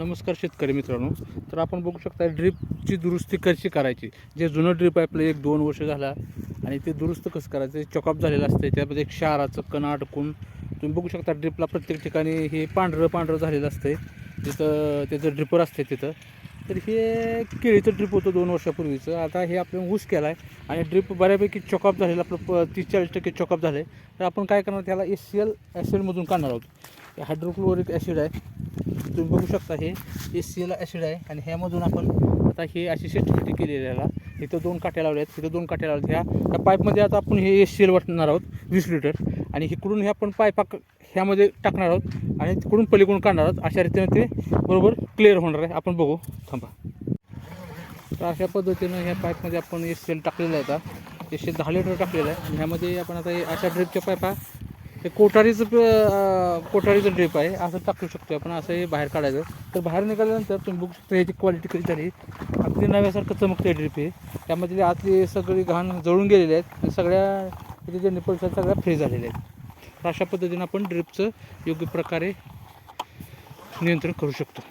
नमस्कार शेतकरी मित्रांनो. तर आपण बघू शकता ड्रीपची दुरुस्ती कशी करायची? जे जुनं ड्रीप आहे आपलं एक दोन वर्ष झाला आणि ते दुरुस्त कसं करायचं? चॉकअप झालेलं असतं त्यामध्ये एक क्षाराचं कण अडकून तुम्ही बघू शकता ड्रिपला प्रत्येक ठिकाणी हे पांढरं पांढरं झालेलं असतंय. तिथं त्याचं ड्रिपर असते तिथं. तर हे केळीचं ड्रिप होतं दोन वर्षापूर्वीचं. आता हे आपण ऊस केला आहे आणि ड्रिप बऱ्यापैकी चॉकअप झालेलं आपलं प तीस चाळीस टक्के चॉकअप झालं आहे तर आपण काय करणार त्याला एस सी एल ॲसिडमधून काढणार आहोत. हे हायड्रोक्लोरिक ॲसिड आहे. तुम्ही बघू शकता हे ए सी ॲसिड आहे आणि ह्यामधून आपण आता हे अशी सिस्टमॅटिक केलेली आहे इथं दोन काट्या लावल्या आहेत तिथं दोन काट्या लावल्या ह्या त्या पाईपमध्ये आता आपण हे ए सी एल वाटणार आहोत वीस लिटर आणि इकडून हे आपण पायपा ह्यामध्ये टाकणार आहोत आणि तिकडून पलीकडून काढणार आहोत. अशा रीतीने ते बरोबर क्लिअर होणार आहे. आपण बघू. थांबा. तर अशा पद्धतीनं ह्या पाईपमध्ये आपण ए सी एल टाकलेलं आहे आता. एकशे दहा लिटर टाकलेलं आहे. आणि ह्यामध्ये आपण आता हे अशा ड्रिपच्या पायपा हे कोठारीचं कोठारीचं ड्रिप आहे. असं टाकू शकतो आपण असं हे बाहेर काढायचं. तर बाहेर निघाल्यानंतर तुम्ही बघू शकता ह्याची क्वालिटी कशी झाली. अगदी नव्यासारखं चमकते ड्रिप हे. त्यामध्ये आतली सगळी घाण जळून गेलेली आहेत सगळ्या त्याचे जे निपल्स आहेत सगळ्या फ्री झालेल्या आहेत. तर अशा पद्धतीनं आपण ड्रिपचं योग्य प्रकारे नियंत्रण करू शकतो.